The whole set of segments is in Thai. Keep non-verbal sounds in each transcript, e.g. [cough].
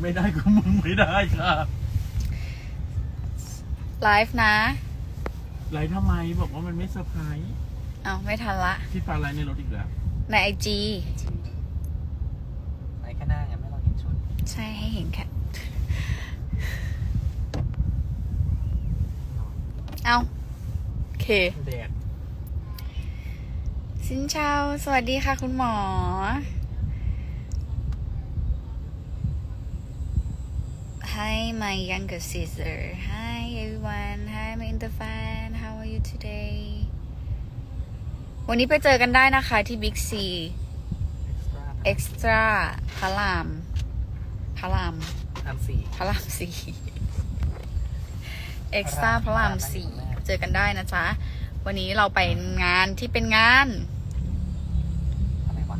ไม่ได้ก็มึงไม่ได้ค่ะไลฟ์นะ ไลฟ์ทำไมบอกว่ามันไม่เซอร์ไพรส์เอาไม่ทันละ พี่ฟ้าไลฟ์ในรถอีกแล้วในไอจีไหนก็น่ายังไม่ต้องเห็นชุดใช่ให้เห็นแค่เอาโอเค แดดสินเชาสวัสดีค่ะคุณหมอ Hi my younger sister Hi everyone Hi my inter fan How are you today วันนี้ไปเจอกันได้นะคะที่ Big C เอ็กซ์ตร้า Extra พระรามพระรามอันสี่พระรามสี่เอ็กซ์ตร้าพระรามสี่เจอกันได้นะจ๊ะ วันนี้เราไปงานที่เป็นงานอะไรวะ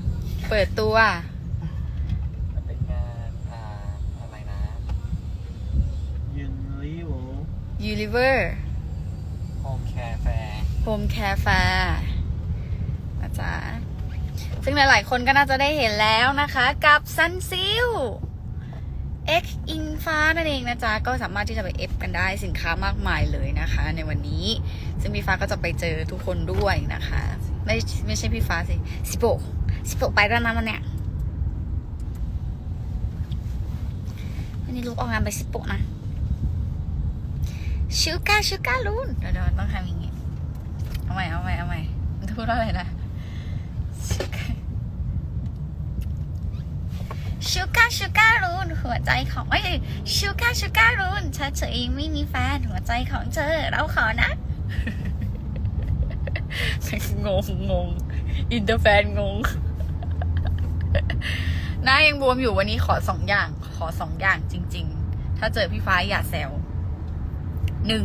เปิดตัว มันเป็นงานอ่าอะไรนะ ยืนรีโว Univer Home Care Fair Home Care Fair นะจ๊ะซึ่งหลาย ๆ คนก็น่าจะได้เห็นแล้วนะคะ กับ Sun Seal X อิงฟ้านั่นเองนะจ๊ะ ก็สามารถที่จะไปเอฟกันได้สินค้ามากมายเลยนะคะ ในวันนี้ ซึ่งพี่ฟ้าก็จะไปเจอทุกคนด้วยนะคะ ไม่ไม่ใช่พี่ฟ้าสิสิโปะสิโปะไปแล้วนะวันเนี้ยวันนี้ลูกออกงานไปสิโปะนะ ชูการ์ชูการ์ลูนเดี๋ยวเดี๋ยวต้องทำอย่างงี้ เอาใหม่เอาใหม่เอาใหม่มันพูดว่าอะไรนะชูการ์ชูการ์ลูนหัวใจของเอ้ยชูการ์ชูการ์ลูนเธอเธอเองไม่มีแฟนหัวใจของเธอเราขอนะงงงงอินเตอร์แฟนงงหน้ายังบวมอยู่วันนี้ขอสองอย่าง ขอสองอย่างจริง ๆ ถ้าเจอพี่ฟ้าอย่าแซว หนึ่ง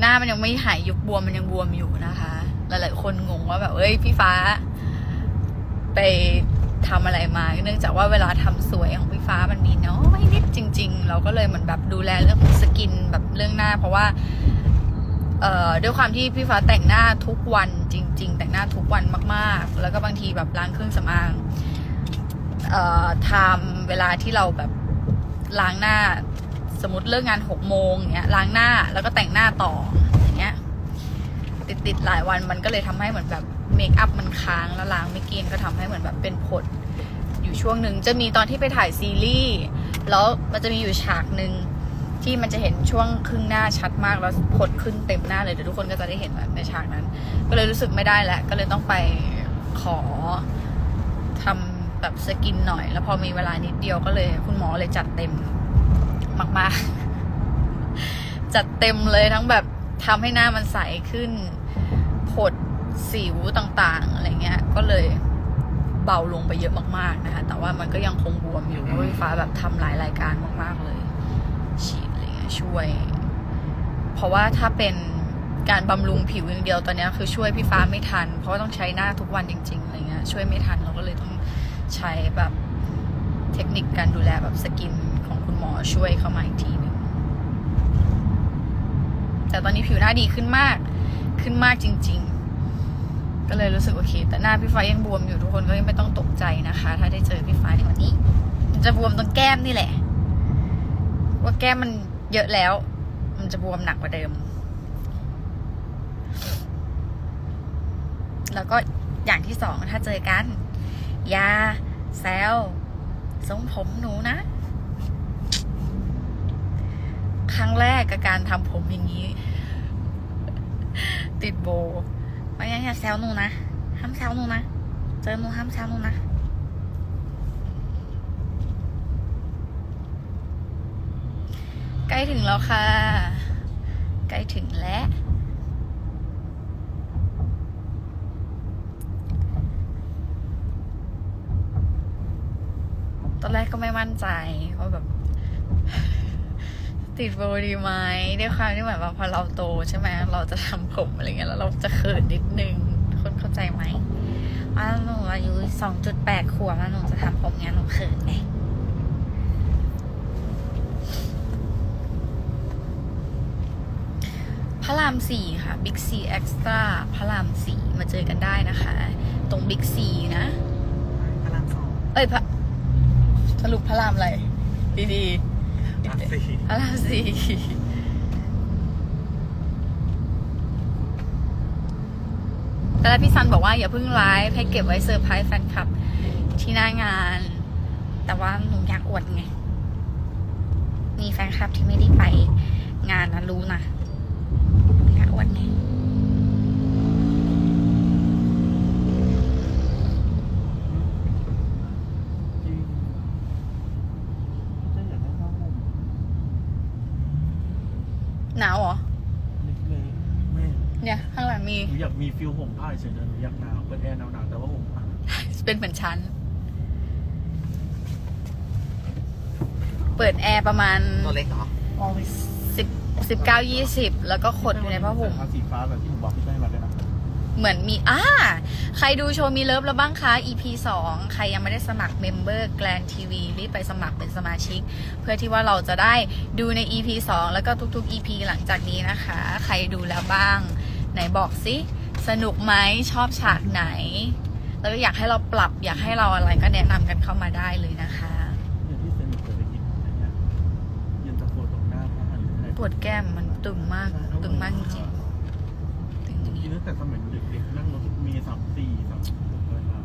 หน้ามันยังไม่หายยุบบวมมันยังบวมอยู่นะคะ หลายๆคนงงว่าแบบเอ้ยพี่ฟ้า ไปทำอะไรมา เนื่องจากว่าเวลาทำสวยของพี่ฟ้ามันมีน้อยนิดจริง ๆ เราก็เลยเหมือนแบบดูแลเรื่องของสกินแบบเรื่องหน้า เพราะว่าเอ่อด้วยความที่พี่ฟ้าแต่งหน้าทุกวันจริง ๆ แต่งหน้าทุกวันมาก ๆ แล้วก็บางทีแบบล้างเครื่องสำอางเอ่อทำเวลาที่เราแบบล้างหน้า มมติเลิกงานหกโมงเนี้ยล้างหน้าแล้วก็แต่งหน้าต่ออย่างเงี้ยติดติดหลายวันมันก็เลยทำให้เหมือนแบบเมคอัพมันค้างแล้วล้างไม่เกลียนก็ทำให้เหมือนแบบเป็นผดอยู่ช่วงหนึ่งจะมีตอนที่ไปถ่ายซีรีส์แล้วมันจะมีอยู่ฉากหนึ่งที่มันจะเห็นช่วงครึ่งหน้าชัดมากแล้วผดขึ้นเต็มหน้าเลยเดี๋ยวทุกคนก็จะได้เห็นในฉากนั้น ก็เลยรู้สึกไม่ได้แล้วก็เลยต้องไปขอทำแบบสกินหน่อย แล้วพอมีเวลานิดเดียวก็เลย คุณหมอเลยจัดเต็ม มาก ๆ จัดเต็มเลยทั้งแบบทำให้หน้ามันใสขึ้นผดสิวต่างๆ อะไรเงี้ย ก็เลยเบาลงไปเยอะมาก ๆ นะคะ แต่ว่ามันก็ยังคงบวมอยู่เพราะว่าไฟฟ้าแบบทำหลายรายการมาก ๆ เลย ฉีดอะไรเงี้ยช่วย เพราะว่าถ้าเป็นการบำรุงผิวอย่างเดียวตอนเนี้ยคือช่วยพี่ฟ้าไม่ทัน เพราะว่าต้องใช้หน้าทุกวันจริง ๆ อะไรเงี้ยช่วยไม่ทันเราก็เลยต้องใช้แบบเทคนิคการดูแลแบบสกินของคุณ หมอช่วยเข้ามาอีกทีหนึงแต่ตอนนี้ผิวหน้าดีขึ้นมาก ขึ้นมากจริง ๆ ก็เลยรู้สึกโอเค แต่หน้าพี่ฟ้ายังบวมอยู่ทุกคนก็ยังไม่ต้องตกใจนะคะ ถ้าได้เจอพี่ฟ้าในวันนี้ มันจะบวมตรงแก้มนี่แหละ ว่าแก้มมันเยอะแล้ว มันจะบวมหนักกว่าเดิม แล้วก็อย่างที่สองถ้าเจอกัน ยา แซวทรงผมหนูนะ ครั้งแรกกับการทำผมอย่างนี้ ติดโบไม่งั้นอย่าแซวหนูนะห้ามแซวหนูนะเจอหนูห้ามแซวหนูนะใกล้ถึงแล้วค่ะ ใกล้ถึงแล้ว ตอนแรกก็ไม่มั่นใจว่าแบบ ติดโบดีไหมด้วยความที่เหมือนว่าพอเราโตใช่ไหมเราจะทำผมอะไรเงี้ยแล้วเราจะเขินนิดนึงทุกคนเข้าใจไหมว่าหนูอายุสองจุดแปดขวบแล้วหนูจะทำผมเงี้ยหนูเขินไงพระรามสี่ค่ะ Big C Extra พระรามสี่มาเจอกันได้นะคะ ตรง Big C นะ พระรามสองเอ้ยพระสรุปพระรามอะไรพ ดีอะสี่ๆอะไรสิแต่แล้วพี่ซันบอกว่าอย่าเพิ่งไลฟ์ให้เก็บไว้เซอร์ไพรส์แฟนคลับ ที่หน้างาน แต่ว่าหนูอยากอวดไง มีแฟนคลับที่ไม่ได้ไปงานนะรู้นะอยากอวดไง จริงจะอยากได้ผ้าห่ม หนาวเหรอ เล็กๆแม่ เนี่ยข้างหลัง มีหนูอยากมีฟิลห่มผ้าเฉยๆหนูอยากหนาวเปิดแอร์หนาวๆแต่ว่าห่มผ้าเป็นเหมือนชั้นเปิดแอร์ประมาณตัวเล็กเหรอ สิบสิบเก้ายี่สิบแล้วก็ขดอยู่ในผ้าห่มผ้าสีฟ้าแบบที่หนูบอกพี่ได้มาเลยนะเหมือนมีอ่าใครดูโชว์มีเลิฟแล้วบ้างคะ EP 2 ใครยังไม่ได้สมัครเมมเบอร์แกลนทีวีรีบไปสมัครเป็นสมาชิก เพื่อที่ว่าเราจะได้ดูใน EP 2 แล้วก็ทุกๆ EP หลังจากนี้นะคะ ใครดูแล้วบ้าง ไหนบอกสิ สนุกไหมชอบฉากไหน แล้วก็อยากให้เราปรับ อยากให้เราอะไรก็แนะนำกันเข้ามาได้เลยนะคะอย่างที่เซนหนูเคยไปกินอะไรเงี้ยเย็นตาโฟตรงหน้าพระหันหรืออะไรปวดแก้มมันตึงมากตึงมากจริงๆตึงจกิรินงตั้งแต่สมัยเด็กๆนั่งรถเมล์สามสี่สามหกเลยมา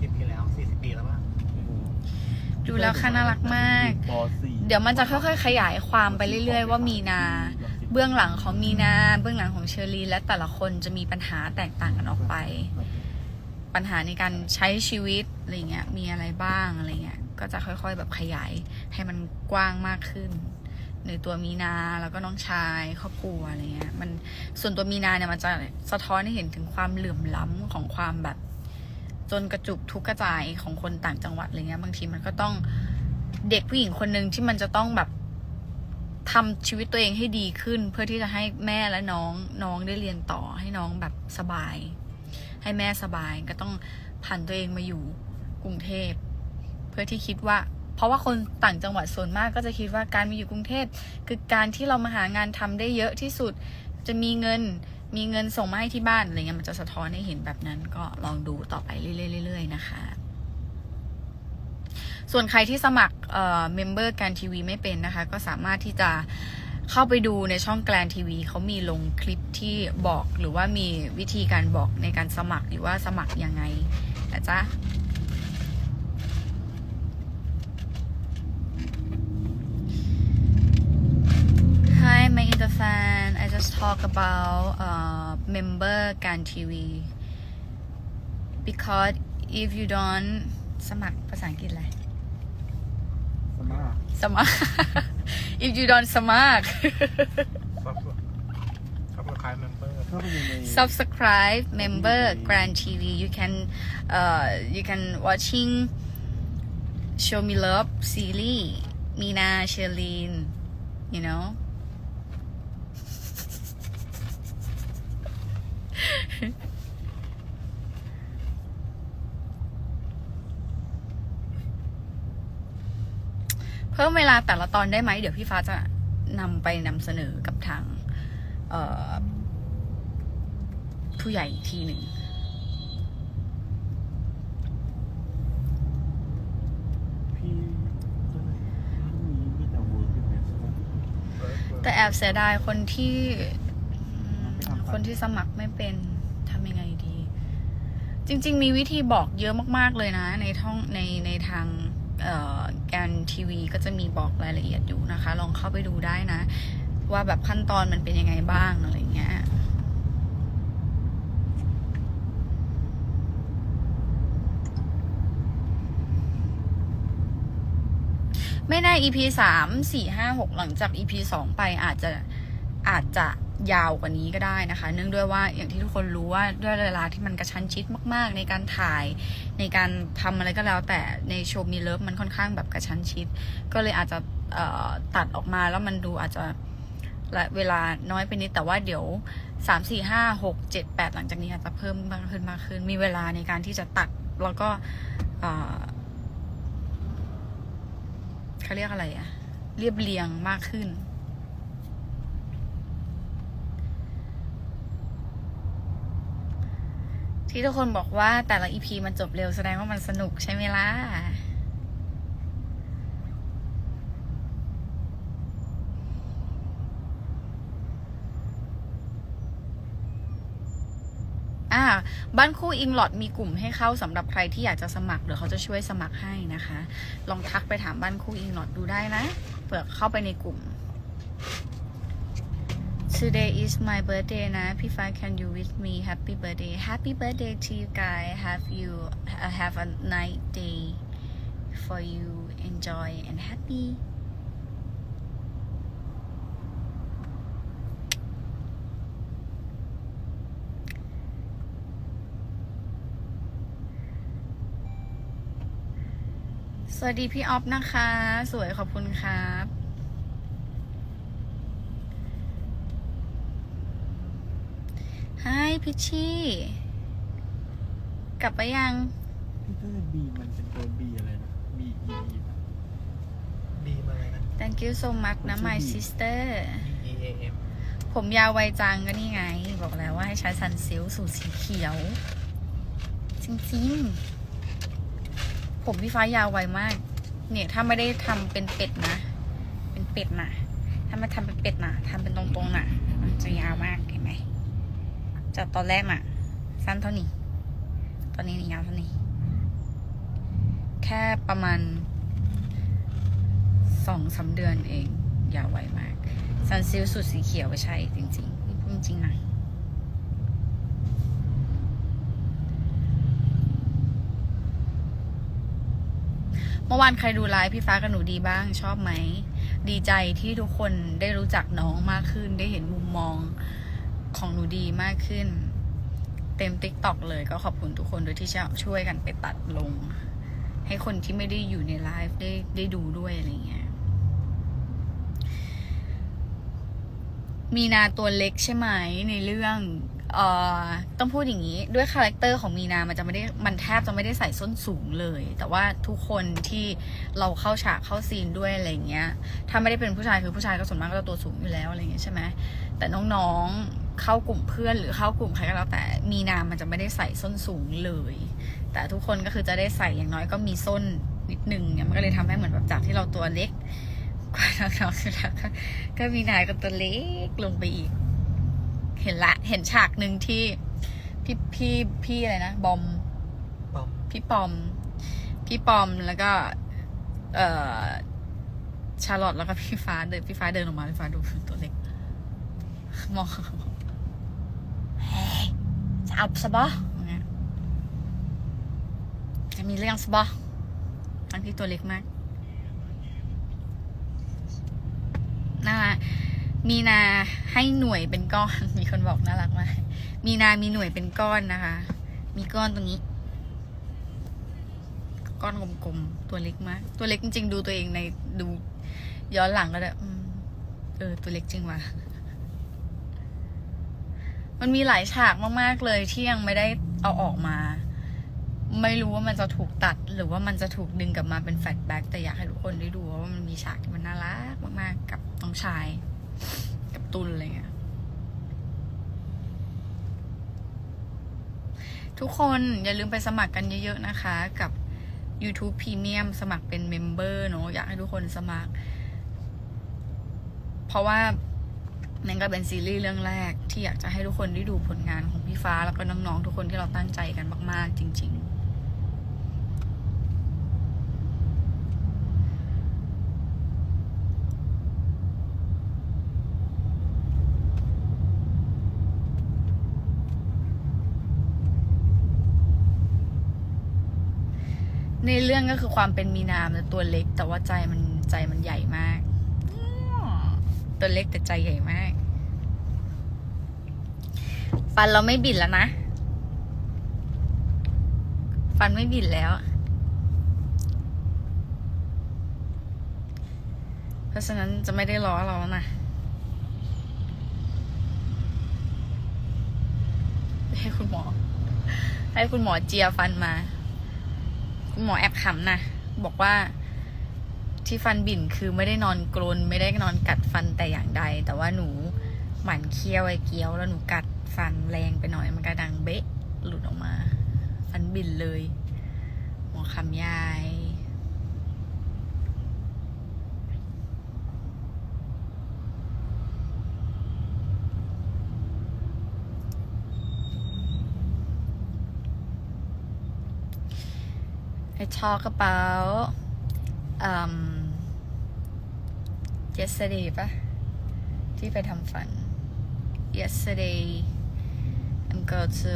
กี่ปีแล้วสี่สิบปีแล้วป่ะโอ้โหๆดูแล้วค่ะน่ารักมาก ปสี่เดี๋ยวมันจะค่อยๆขยายความไปเรื่อย ๆ ว่ามีนา เบื้องหลังของมีนา เบื้องหลังของเชอรีและแต่ละคนจะมีปัญหาแตกต่างกันออกไป ปัญหาในการใช้ชีวิตอะไรเงี้ยมีอะไรบ้างอะไรเงี้ยก็จะค่อยๆแบบขยายให้มันกว้างมากขึ้น ในตัวมีนาแล้วก็น้องชายครอบครัวอะไรเงี้ยมันส่วนตัวมีนาเนี่ยมันจะสะท้อนให้เห็นถึงความเหลื่อมล้ำของความแบบ จนกระจุกทุกกระจายของคนต่างจังหวัดอะไรเงี้ยบางทีมันก็ต้องเด็กผู้หญิงคนหนึ่งที่มันจะต้องแบบ ทำชีวิตตัวเองให้ดีขึ้น เพื่อที่จะให้แม่และน้องน้องได้เรียนต่อให้น้องแบบสบาย ให้แม่สบายก็ต้องผันตัวเองมาอยู่กรุงเทพ เพื่อที่คิดว่า เพราะว่าคนต่างจังหวัดส่วนมากก็จะคิดว่าการมาอยู่กรุงเทพคือการที่เรามาหางานทำได้เยอะที่สุด จะมีเงินมีเงินส่งมาให้ที่บ้านอะไรเงี้ยมันจะสะท้อนให้เห็นแบบนั้นก็ลองดูต่อไปเรื่อยๆๆนะคะ ส่วนใครที่สมัครเอ่อเมมเบอร์การทีวีไม่เป็นนะคะ ก็สามารถที่จะเข้าไปดูในช่องแกลนทีวีเขามีลงคลิปที่บอกหรือว่ามีวิธีการบอกในการสมัครหรือว่าสมัครยังไงนะจ๊ะ Hi my inter fan I just talk about uh, member การทีวี because if you don't สมัครภาษาอังกฤษอะไร Samak. Samak. [laughs] if you don't samak. subscribe member. Subscribe member Grand TV. You can, uh, you can watching Show Me Love series. Mina, Sherlyn, you know. [laughs] เพิ่มเวลาแต่ละตอนได้ไหม เดี๋ยวพี่ฟ้าจะนำไปนำเสนอกับทางเอ่อผู้ใหญ่อีกทีหนึ่งพี่ก็เลยร้านนี้มีแต่เวิร์กอยู่เนี่ยใช่ไหมแต่แอบเสียดายคนที่อืมคนที่สมัครไม่เป็นทำยังไงดี จริง ๆ มีวิธีบอกเยอะมาก ๆ เลยนะ ในท่องในในทาง เอ่อการทีวีก็จะมีบอกรายละเอียดอยู่นะคะ ลองเข้าไปดูได้นะ ว่าแบบขั้นตอนมันเป็นยังไงบ้างอะไรเงี้ยไม่แน่ EP สามสี่ห้าหกหลังจาก EP สองไปอาจจะ อาจจะยาวกว่านี้ก็ได้นะคะ เนื่องด้วยว่าอย่างที่ทุกคนรู้ว่าด้วยเวลาที่มันกระชั้นชิดมาก ๆ ในการถ่ายในการทำอะไรก็แล้ว แต่ในโชว์มีเลิฟมันค่อนข้างแบบกระชั้นชิด ก็เลยอาจจะตัดออกมาแล้วมันดูอาจจะละเวลาน้อยไปนิดแต่ว่าเดี๋ยวสามสี่ห้าหกเจ็ดแปดหลังจากนี้อาจจะเพิ่มมากขึ้นมากขึ้น มีเวลาในการที่จะตัดแล้วก็เขาเรียกอะไรอะเรียบเรียงมากขึ้น ที่ทุกคนบอกว่าแต่ละอีพีมันจบเร็วแสดงว่ามันสนุกใช่ไหมล่ะ อ่บ้านคู่อิงหลอดมีกลุ่มให้เข้าสำหรับใครที่อยากจะสมัครหรือเขาจะช่วยสมัครให้นะคะ ลองทักไปถามบ้านคู่อิงหลอดดูได้นะ เผื่อเข้าไปในกลุ่ม Today is my birthday นะ พี่ฟ้า can you wish me happy birthday happy birthday to you guys have you uh, have a nice day for you enjoy and happy สวัสดีพี่ออฟนะคะ สวยขอบคุณครับ Hi พิชชี่กลับไปยังพี่เตอร์บีมันเป็นตัวบีอะไรนะบีอีบีบีมาเลยนะ Thank you so much นะ my ชื่อ sister B E A M ผมยาวไวจังก็นี่ไง บอกแล้วว่าให้ใช้ซันซิลสูตรสีเขียว จริงๆ ผมพี่ฟ้ายาวไวมาก เนี่ยถ้าไม่ได้ทำเป็นเป็ดนะ เป็นเป็ดนะถ้าไม่ทำเป็นเป็ดนะทำเป็นตรงๆนะมันจะยาวมากเห็นไหม จากตอนแรกน่ะสั้นเท่านี้ ตอนนี้นี่ยาวเท่านี้ แค่ประมาณสองสามเดือนเอง ยาวไวมาก ซันซิลสูตรสีเขียวไปใช้จริงๆนี่พูดจริงนะเมื่อวานใครดูไลฟ์พี่ฟ้ากับหนูดีบ้างชอบไหม ดีใจที่ทุกคนได้รู้จักน้องมากขึ้นได้เห็นมุมมอง ของหนูดีมากขึ้น เต็มติ๊กต็อกเลยก็ขอบคุณทุกคนโดยที่ช่วยกันไปตัดลง ให้คนที่ไม่ได้อยู่ในไลฟ์ได้ได้ดูด้วยอะไรเงี้ยมีนาตัวเล็กใช่ไหมในเรื่องเอ่อต้องพูดอย่างนี้ด้วยคาแรคเตอร์ของมีนามันจะไม่ได้มันแทบจะไม่ได้ใส่ส้นสูงเลย แต่ว่าทุกคนที่เราเข้าฉากเข้าซีนด้วยอะไรเงี้ย ถ้าไม่ได้เป็นผู้ชายคือผู้ชายก็ส่วนมากก็จะตัวสูงอยู่แล้วอะไรเงี้ยใช่ไหมแต่น้องๆ เข้ากลุ่มเพื่อนหรือเข้ากลุ่มใครก็แล้วแต่มีนามันจะไม่ได้ใส่ส้นสูงเลย แต่ทุกคนก็คือจะได้ใส่อย่างน้อยก็มีส้นนิดนึงเนี่ยมันก็เลยทำให้เหมือนแบบจากที่เราตัวเล็กกว่าเราคือแล้วก็ก็มีนายก็ตัวเล็กลงไปอีก เห็นละเห็นฉากหนึ่งที่พี่พี่พี่อะไรนะบอมปอมพี่ปอม พี่ปอมแล้วก็ เอ่อชาลอตแล้วก็พี่ฟ้าเดินพี่ฟ้าเดินออกมาพี่ฟ้าดูตัวเล็กมองเฮ้ย จะเอาสบออย่างเงี้ยจะมีเรื่องสบอทั้งที่ตัวเล็กมากนะคะมีนาให้หน่วยเป็นก้อน มีคนบอกน่ารักมาก มีนามีหน่วยเป็นก้อนนะคะ มีก้อนตรงนี้ ก้อนกลมๆ ตัวเล็กมาก ตัวเล็กจริงๆ ดูตัวเองในดูย้อนหลังก็ได้อืมเออ ตัวเล็กจริงว่ะ มันมีหลายฉากมากๆเลยที่ยังไม่ได้เอาออกมา ไม่รู้ว่ามันจะถูกตัดหรือว่ามันจะถูกดึงกลับมาเป็นแฟลชแบ็กแต่อยากให้ทุกคนได้ดูว่ามันมีฉากที่มันน่ารักมากๆ กับน้องชาย กับตุลอะไรเงี้ยทุกคนอย่าลืมไปสมัครกันเยอะๆนะคะ กับ YouTube Premium สมัครเป็นเมมเบอร์เนอะอยากให้ทุกคนสมัคร เพราะว่า นั่นก็เป็นซีรีส์เรื่องแรกที่อยากจะให้ทุกคนได้ดูผลงานของพี่ฟ้าแล้วก็น้องๆทุกคนที่เราตั้งใจกันมาก ๆ จริง ๆในเรื่องก็คือความเป็นมีนามันตัวเล็ก แต่ว่าใจมันใจมันใหญ่มาก ตัวเล็กแต่ใจใหญ่มาก ฟันเราไม่บิดแล้วนะ ฟันไม่บิดแล้ว เพราะฉะนั้นจะไม่ได้ล้อเราแล้วนะให้คุณหมอ ให้คุณหมอเจียฟันมา คุณหมอแอบขำนะ บอกว่า ที่ฟันบิ่นคือไม่ได้นอนกลนไม่ได้นอนกัดฟันแต่อย่างใด แต่ว่าหนูหมันเคี้ยวไอ้เกี้ยวแล้วหนูกัดฟันแรงไปหน่อยมันก็ดังเบ๊ะหลุดออกมา ฟันบิ่นเลย หมอคำยายไอ้ชอกระเป๋า um yesterday ปะที่ไปทำฟัน yesterday I'm go to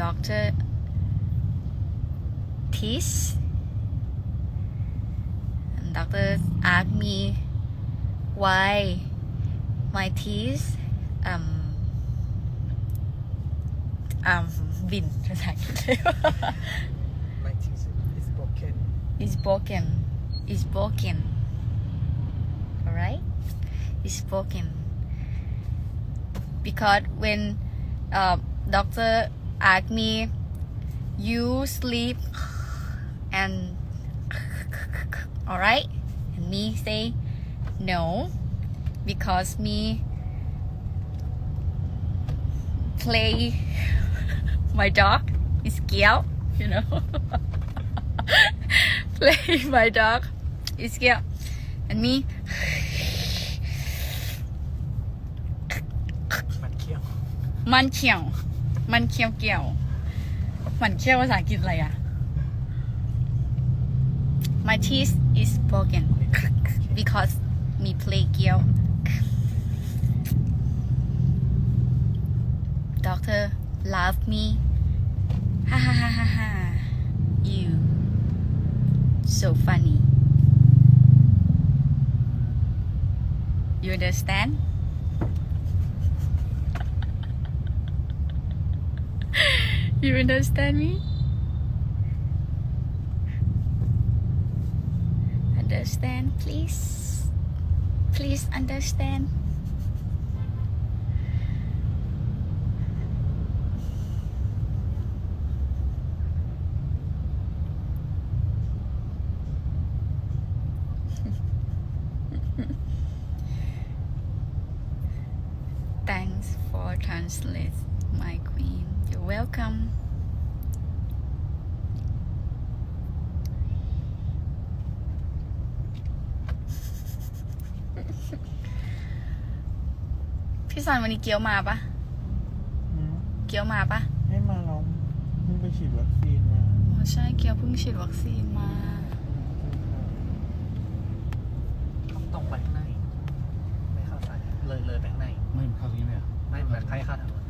doctor teeth and doctor asked me why my teeth um um [laughs] บินภาษาอังกฤษ My teeth is broken is broken is broken. Alright? Is broken. Because when uh, doctor asked me you sleep and alright? And me say no. Because me play [laughs] my dog is scared you know. [laughs] Play my dog is scared and me มันเคี้ยวมันเขียว มันเขียวเกี่ยว มันเขียวภาษาอังกฤษอะไรอะ My teeth is broken because me play เกี่ยว Doctor love me ha ha ha ha ha you so funny you understand [laughs] You understand me? Understand, please? Please understand. Translate, my queen. You're welcome. พี่สันวันนี้เกียวมาปะอืมเกียวมาปะให้มาเราเพิ่งไปฉีดวัคซีนมา อ๋อใช่เกียวเพิ่งฉีดวัคซีนมา ต้องตรงไปข้างใน ไม่เข้าซ้ายเลยเลยไปข้างใน ไม่เข้าที่ไหมอะ ไม่ เหมือนใครข้าถนน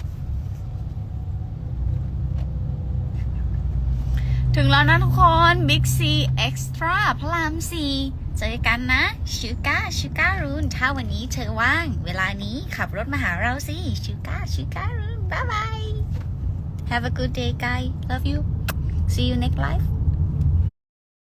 ถึงแล้วนะทุกคน Big C Extra พระรามสี่เจอกันนะชูก้าชูก้ารุนถ้าวันนี้เธอว่าง เวลานี้ขับรถมาหาเราสิชูก้าชูก้ารุนบ๊ายบาย Have a good day guy love you see you next life